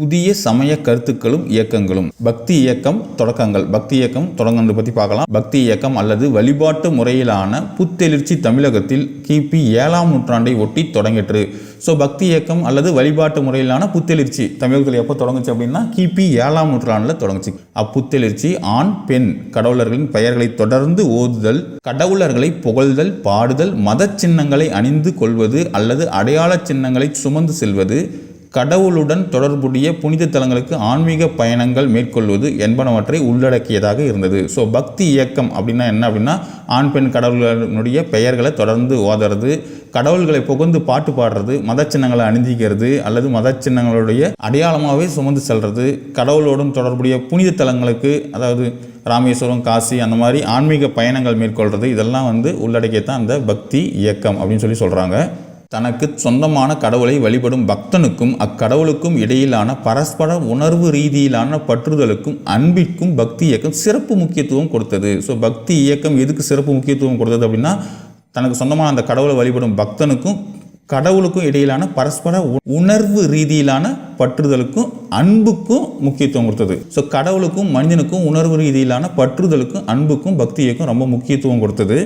புதிய சமய கருத்துக்களும் இயக்கங்களும். பக்தி இயக்கம் தொடக்கங்கள். பக்தி இயக்கம் தொடங்கங்களை பற்றி பார்க்கலாம். பக்தி இயக்கம் அல்லது வழிபாட்டு முறையிலான புத்தெழுச்சி தமிழகத்தில் கிபி ஏழாம் நூற்றாண்டை ஒட்டி தொடங்கிற்று. ஸோ பக்தி இயக்கம் அல்லது வழிபாட்டு முறையிலான புத்தெழுச்சி தமிழகத்தில் எப்போ தொடங்குச்சு அப்படின்னா கிபி ஏழாம் நூற்றாண்டில் தொடங்குச்சு. அப்புத்தெழுச்சி ஆண் பெண் கடவுளர்களின் பெயர்களை தொடர்ந்து ஓதுதல் கடவுளர்களை புகழ்தல் பாடுதல் மத சின்னங்களை அணிந்து கொள்வது அல்லது அடையாள சின்னங்களை சுமந்து செல்வது கடவுளுடன் தொடர்புடைய புனித தலங்களுக்கு ஆன்மீக பயணங்கள் மேற்கொள்வது என்பனவற்றை உள்ளடக்கியதாக இருந்தது. ஸோ பக்தி இயக்கம் அப்படின்னா என்ன அப்படின்னா ஆண் பெண் கடவுள்களுடைய பெயர்களை தொடர்ந்து ஓதுறது கடவுள்களை புகழ்ந்து பாட்டு பாடுறது மத சின்னங்களை அல்லது மத சின்னங்களுடைய அடையாளமாகவே சுமந்து செல்வது கடவுளோடும் தொடர்புடைய புனித தலங்களுக்கு அதாவது ராமேஸ்வரம் காசி அந்த மாதிரி ஆன்மீக பயணங்கள் மேற்கொள்வது இதெல்லாம் வந்து உள்ளடக்கியத்தான் அந்த பக்தி இயக்கம் அப்படின்னு சொல்லி சொல்கிறாங்க தனக்கு சொந்தமான கடவுளை வழிபடும் பக்தனுக்கும் அக்கடவுளுக்கும் இடையிலான பரஸ்பர உணர்வு ரீதியிலான பற்றுதலுக்கும் அன்பிற்கும் பக்தி இயக்கம் சிறப்பு முக்கியத்துவம் கொடுத்தது. ஸோ பக்தி இயக்கம் எதுக்கு சிறப்பு முக்கியத்துவம் கொடுத்தது அப்படின்னா தனக்கு சொந்தமான அந்த கடவுளை வழிபடும் பக்தனுக்கும் கடவுளுக்கும் இடையிலான பரஸ்பர உ- உணர்வு ரீதியிலான பற்றுதலுக்கும் அன்புக்கும் முக்கியத்துவம் கொடுத்தது. ஸோ கடவுளுக்கும் மனிதனுக்கும் உணர்வு ரீதியிலான பற்றுதலுக்கும் அன்புக்கும் பக்தி இயக்கம் ரொம்ப முக்கியத்துவம் கொடுத்தது.